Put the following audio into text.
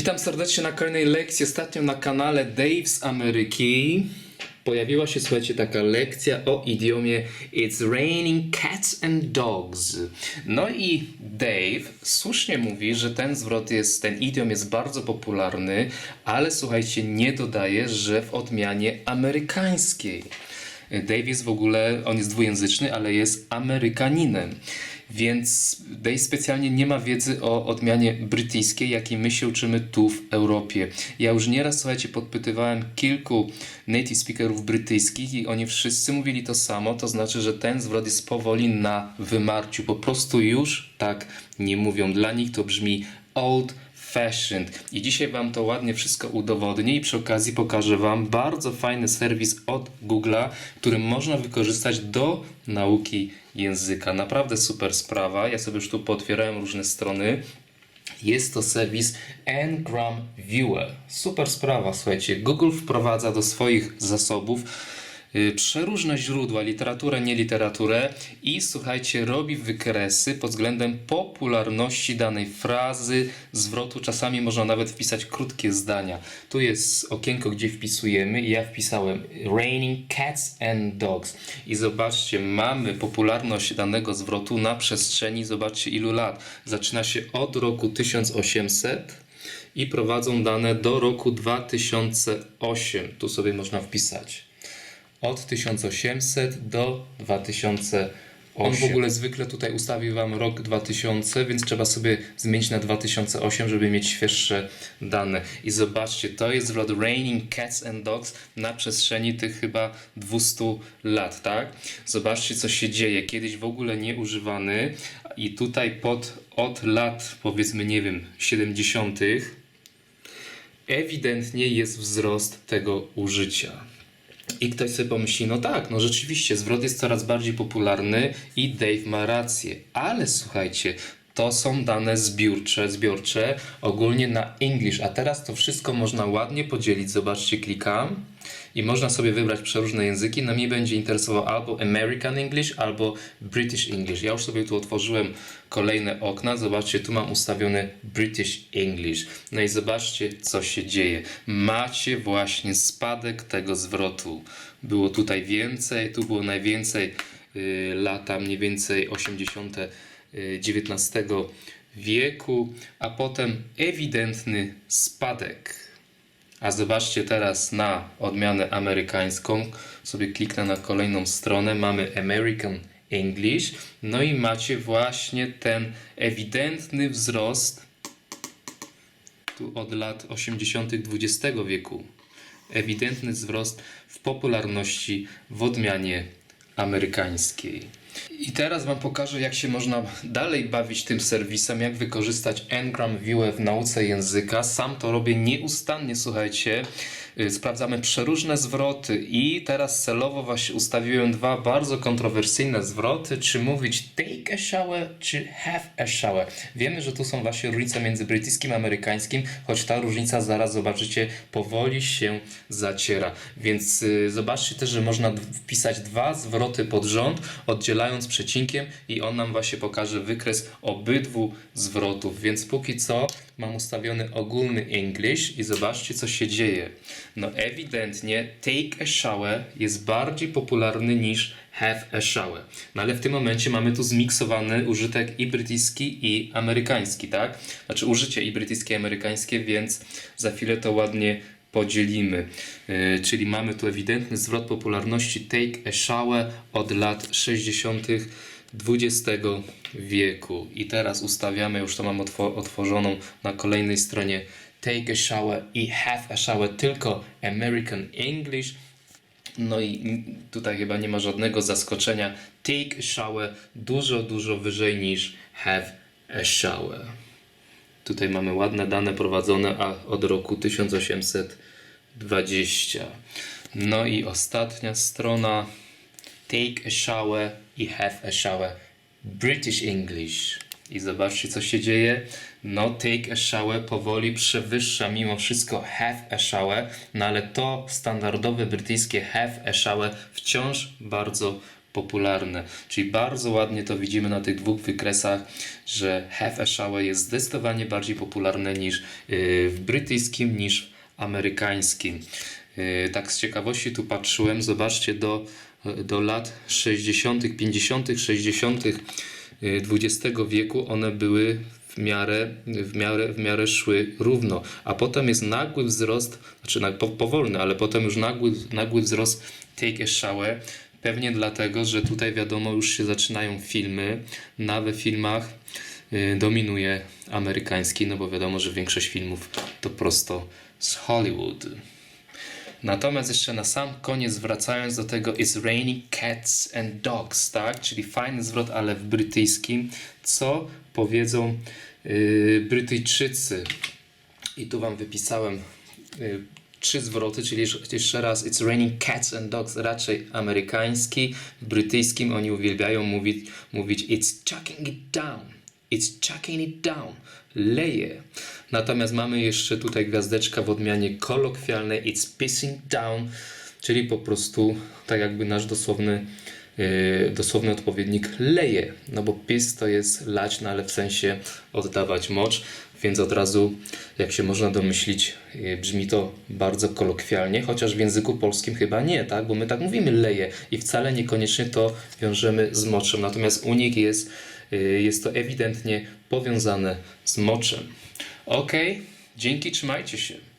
Witam serdecznie na kolejnej lekcji. Ostatnio na kanale Dave z Ameryki pojawiła się, słuchajcie, taka lekcja o idiomie It's raining cats and dogs. No i Dave słusznie mówi, że ten zwrot jest, ten idiom jest bardzo popularny, ale słuchajcie, nie dodaje, że w odmianie amerykańskiej. Dave jest w ogóle, on jest dwujęzyczny, ale jest Amerykaninem. Więc Dave specjalnie nie ma wiedzy o odmianie brytyjskiej, jakiej my się uczymy tu w Europie. Ja już nieraz, słuchajcie, podpytywałem kilku native speakerów brytyjskich i oni wszyscy mówili to samo, to znaczy, że ten zwrot jest powoli na wymarciu. Po prostu już tak nie mówią. Dla nich to brzmi old fashioned. I dzisiaj Wam to ładnie wszystko udowodnię i przy okazji pokażę Wam bardzo fajny serwis od Google'a, który można wykorzystać do nauki języka. Naprawdę super sprawa. Ja sobie już tu pootwierałem różne strony. Jest to serwis Ngram Viewer. Super sprawa, słuchajcie. Google wprowadza do swoich zasobów przeróżne źródła, literaturę, nieliteraturę i słuchajcie, robi wykresy pod względem popularności danej frazy, zwrotu. Czasami można nawet wpisać krótkie zdania. Tu jest okienko, gdzie wpisujemy i ja wpisałem Raining Cats and Dogs. I zobaczcie, mamy popularność danego zwrotu na przestrzeni, zobaczcie ilu lat. Zaczyna się od roku 1800 i prowadzą dane do roku 2008. Tu sobie można wpisać od 1800 do 2008. On w ogóle zwykle tutaj ustawił Wam rok 2000, więc trzeba sobie zmienić na 2008, żeby mieć świeższe dane. I zobaczcie, to jest zwrot Raining Cats and Dogs na przestrzeni tych chyba 200 lat, tak? Zobaczcie, co się dzieje. Kiedyś w ogóle nie używany i tutaj pod, od lat, powiedzmy, nie wiem, 70 ewidentnie jest wzrost tego użycia. I ktoś sobie pomyśli, no tak, no rzeczywiście, zwrot jest coraz bardziej popularny i Dave ma rację, ale słuchajcie, to są dane zbiórcze, zbiorcze ogólnie na English, a teraz to wszystko można ładnie podzielić. Zobaczcie, klikam i można sobie wybrać przeróżne języki. No mnie będzie interesował albo American English, albo British English. Ja już sobie tu otworzyłem kolejne okna. Zobaczcie, tu mam ustawiony British English. No i zobaczcie, co się dzieje. Macie właśnie spadek tego zwrotu. Było tutaj więcej, tu było najwięcej yy, lata mniej więcej 80. XIX wieku, a potem ewidentny spadek. A zobaczcie teraz na odmianę amerykańską. Sobie kliknę na kolejną stronę. Mamy American English. No i macie właśnie ten ewidentny wzrost tu od lat 80. XX wieku. Ewidentny wzrost w popularności w odmianie amerykańskiej. I teraz Wam pokażę, jak się można dalej bawić tym serwisem, jak wykorzystać Ngram Viewer w nauce języka. Sam to robię nieustannie, słuchajcie. Yy, Sprawdzamy przeróżne zwroty i teraz celowo właśnie ustawiłem dwa bardzo kontrowersyjne zwroty, czy mówić take a shower, czy have a shower. Wiemy, że tu są właśnie różnice między brytyjskim a amerykańskim, choć ta różnica zaraz zobaczycie powoli się zaciera. Więc yy, zobaczcie też, że można wpisać dwa zwroty pod rząd, oddzielając przecinkiem i on nam właśnie pokaże wykres obydwu zwrotów. Więc póki co mam ustawiony ogólny English i zobaczcie co się dzieje. No ewidentnie take a shower jest bardziej popularny niż have a shower. No ale w tym momencie mamy tu zmiksowany użytek i brytyjski i amerykański, tak? Znaczy użycie i brytyjskie i amerykańskie, więc za chwilę to ładnie podzielimy. Yy, czyli mamy tu ewidentny zwrot popularności take a shower od lat 60. XX wieku. I teraz ustawiamy, już to mam otwo- otworzoną na kolejnej stronie take a shower i have a shower tylko American English. No i tutaj chyba nie ma żadnego zaskoczenia. Take a shower dużo, dużo wyżej niż have a shower. Tutaj mamy ładne dane prowadzone a od roku 1820. No i ostatnia strona. Take a shower i have a shower. British English. I zobaczcie, co się dzieje. No, take a shower powoli przewyższa mimo wszystko have a shower, no ale to standardowe brytyjskie have a shower wciąż bardzo popularne. Czyli bardzo ładnie to widzimy na tych dwóch wykresach, że have a shower jest zdecydowanie bardziej popularne niż yy, w brytyjskim niż w amerykańskim. Yy, Tak z ciekawości tu patrzyłem, zobaczcie do, do lat 60., 50., 60. XX wieku one były w miarę, w miarę, w miarę szły równo, a potem jest nagły wzrost, znaczy na- po, powolny, ale potem już nagły, nagły wzrost Take a Shower, pewnie dlatego, że tutaj wiadomo już się zaczynają filmy, na we filmach y, dominuje amerykański, no bo wiadomo, że większość filmów to prosto z Hollywood. Natomiast jeszcze na sam koniec wracając do tego It's raining cats and dogs, tak? Czyli fajny zwrot, ale w brytyjskim. Co powiedzą yy, Brytyjczycy? I tu wam wypisałem yy, trzy zwroty, czyli jeszcze- raz It's raining cats and dogs, raczej amerykański. Brytyjskim oni uwielbiają mówić, mówić It's chucking it down. It's chucking it down. Leje. Natomiast mamy jeszcze tutaj gwiazdeczka w odmianie kolokwialnej It's pissing down, czyli po prostu tak jakby nasz dosłowny, dosłowny odpowiednik leje. No bo piss to jest lać, no ale w sensie oddawać mocz, więc od razu, jak się można domyślić, yy, brzmi to bardzo kolokwialnie, chociaż w języku polskim chyba nie, tak? Bo my tak mówimy leje i wcale niekoniecznie to wiążemy z moczem. Natomiast u nich jest, yy, jest to ewidentnie powiązane z moczem. Ok, dzięki, trzymajcie się.